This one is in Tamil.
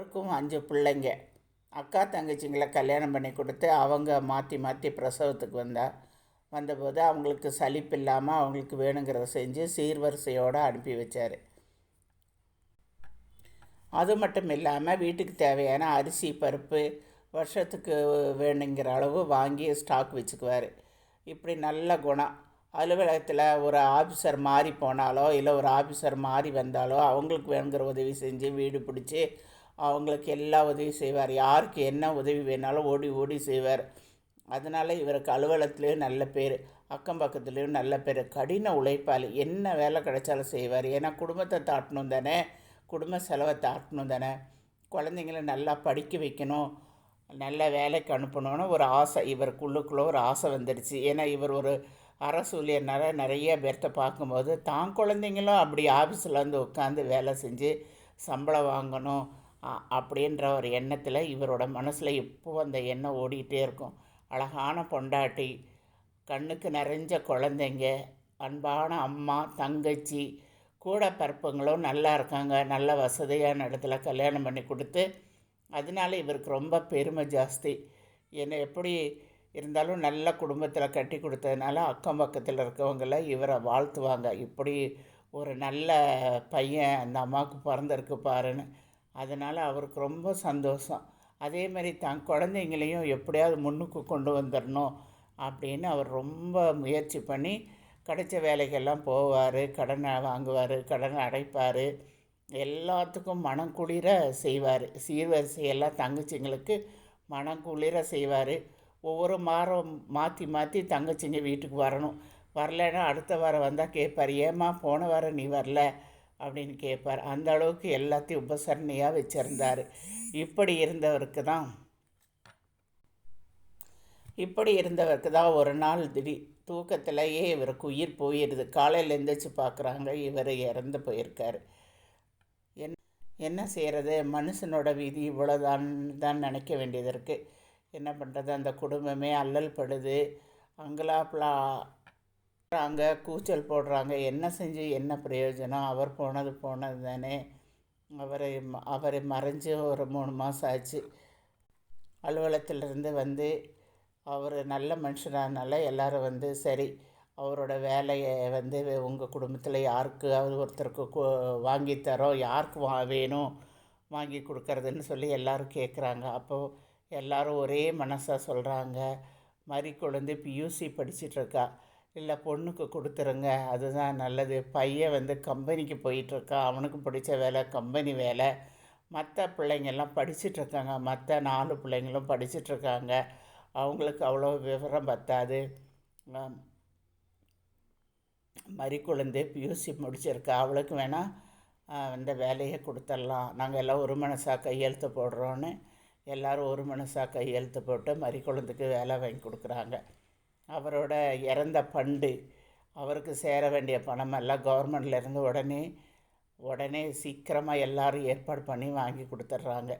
அவருக்கும் அஞ்சு பிள்ளைங்க. அக்கா தங்கச்சிங்களை கல்யாணம் பண்ணி கொடுத்து அவங்க மாற்றி மாற்றி பிரசவத்துக்கு வந்தா வந்தபோது அவங்களுக்கு சலிப்பு இல்லாமல் அவங்களுக்கு வேணுங்கிறத செஞ்சு சீர்வரிசையோடு அனுப்பி வச்சார். அது மட்டும் இல்லாமல் வீட்டுக்கு தேவையான அரிசி பருப்பு வருஷத்துக்கு வேணுங்கிற அளவு வாங்கி ஸ்டாக் வச்சுக்குவார். இப்படி நல்ல குணம். அலுவலகத்தில் ஒரு ஆஃபீஸர் மாறி போனாலோ இல்லை ஒரு ஆஃபீஸர் மாறி வந்தாலோ அவங்களுக்கு வேணுங்கிற உதவி செஞ்சு வீடு பிடிச்சி அவங்களுக்கு எல்லா உதவியும் செய்வார். யாருக்கு என்ன உதவி வேணாலும் ஓடி ஓடி செய்வார். அதனால் இவருக்கு அலுவலகத்துலேயும் நல்ல பேர் அக்கம் பக்கத்துலேயும் நல்ல பேர் கடின உழைப்பாளி என்ன வேலை கிடைச்சாலும் செய்வார். ஏன்னா குடும்பத்தை தாட்டணும் தானே குடும்ப செலவை தாட்டணும் தானே. குழந்தைங்கள நல்லா படிக்க வைக்கணும் நல்ல வேலைக்கு அனுப்பணும்னு ஒரு ஆசை இவருக்குள்ளுக்குள்ளே ஒரு ஆசை வந்துடுச்சு. ஏன்னா இவர் ஒரு அரசு ஊழியர்னால நிறைய பேர்த்த பார்க்கும்போது தான் குழந்தைங்களும் அப்படி ஆஃபீஸில் வந்து உட்காந்து வேலை செஞ்சு சம்பளம் வாங்கணும் அப்படின்ற ஒரு எண்ணத்தில் இவரோட மனசில் எப்போ அந்த எண்ணம் ஓடிக்கிட்டே இருக்கும். அழகான பொண்டாட்டி கண்ணுக்கு நிறைஞ்ச குழந்தைங்க அன்பான அம்மா தங்கச்சி கூட பிறப்புங்களும் நல்லா இருக்காங்க நல்ல வசதியான இடத்துல கல்யாணம் பண்ணி கொடுத்து அதனால இவருக்கு ரொம்ப பெருமை ஜாஸ்தி. என்னை எப்படி இருந்தாலும் நல்ல குடும்பத்தில் கட்டி கொடுத்ததுனால அக்கம் பக்கத்தில் இருக்கவங்கள இவரை வாழ்த்துவாங்க. இப்படி ஒரு நல்ல பையன் அந்த அம்மாவுக்கு பிறந்திருக்கு பாருன்னு. அதனால் அவருக்கு ரொம்ப சந்தோஷம். அதே மாதிரி தான் குழந்தைங்களையும் எப்படியாவது முன்னுக்கு கொண்டு வந்துடணும் அப்படின்னு அவர் ரொம்ப முயற்சி பண்ணி கிடைச்ச வேலைக்கெல்லாம் போவார் கடனை வாங்குவார் கடனை அடைப்பார். எல்லாத்துக்கும் மனம் குளிர செய்வார். சீர்வரிசையெல்லாம் தங்கச்சிங்களுக்கு மனம் குளிர செய்வார். ஒவ்வொரு வாரம் மாற்றி மாற்றி தங்கச்சிங்க வீட்டுக்கு வரணும். வரலைன்னா அடுத்த வாரம் வந்தால் கேட்பார் ஏம்மா போன வாரம் நீ வரல. அப்படின்னு கேட்பார். அந்த அளவுக்கு எல்லாத்தையும் உபசரணையாக வச்சுருந்தார். இப்படி இருந்தவருக்கு தான் இப்படி இருந்தவருக்கு தான் ஒரு நாள் திடீ தூக்கத்திலேயே இவருக்கு உயிர் போயிடுது காலையில் எழுந்திரிச்சு பார்க்குறாங்க இவர் இறந்து போயிருக்காரு. என் என்ன செய்கிறது மனுஷனோட விதி இவ்வளோதான் தான் நினைக்க வேண்டியது இருக்குது என்ன பண்ணுறது அந்த குடும்பமே அல்லல் படுது அங்கலாப்லா அங்கே கூச்சல் போடுறாங்க என்ன செஞ்சு என்ன பிரயோஜனம்? அவர் போனது போனது தானே. அவரை அவரை மறைஞ்சு ஒரு மூணு மாதம் ஆச்சு. அலுவலகத்திலிருந்து வந்து அவர் நல்ல மனுஷனானால எல்லாரும் வந்து சரி அவரோட வேலையை வந்து உங்கள் குடும்பத்தில் யாருக்காவது ஒருத்தருக்கு கு- வாங்கி தரோம் யாருக்கு வா வேணும் வாங்கி கொடுக்கறதுன்னு சொல்லி எல்லோரும் கேட்குறாங்க அப்போது எல்லோரும் ஒரே மனசாக சொல்கிறாங்க மறி குழந்தை பியூசி படிச்சிட்ருக்கா இல்லை பொண்ணுக்கு கொடுத்துருங்க. அதுதான் நல்லது. பையன் வந்து கம்பெனிக்கு போயிட்டுருக்கான் அவனுக்கு பிடிச்ச வேலை கம்பெனி வேலை. மற்ற பிள்ளைங்கெல்லாம் படிச்சிட்ருக்காங்க மற்ற நாலு பிள்ளைங்களும் படிச்சிட்ருக்காங்க அவங்களுக்கு அவ்வளோ விவரம் பத்தாது. ஆம். மறி குழந்தை பியூசி முடிச்சிருக்கா. அவளுக்கு வேணால் இந்த வேலையை கொடுத்துடலாம். நாங்கள் எல்லாம் ஒரு மனசாக கையெழுத்து போடுறோன்னு எல்லோரும் ஒரு மனசாக கையெழுத்து போட்டு மறி குழந்தைக்கு வேலை வாங்கி கொடுக்குறாங்க. அவரோட இறந்த பண்டு. அவருக்கு சேர வேண்டிய பணமெல்லாம் கவர்மெண்ட்லேருந்து உடனே உடனே சீக்கிரமாக எல்லாரும் ஏற்பாடு பண்ணி வாங்கி கொடுத்துட்றாங்க.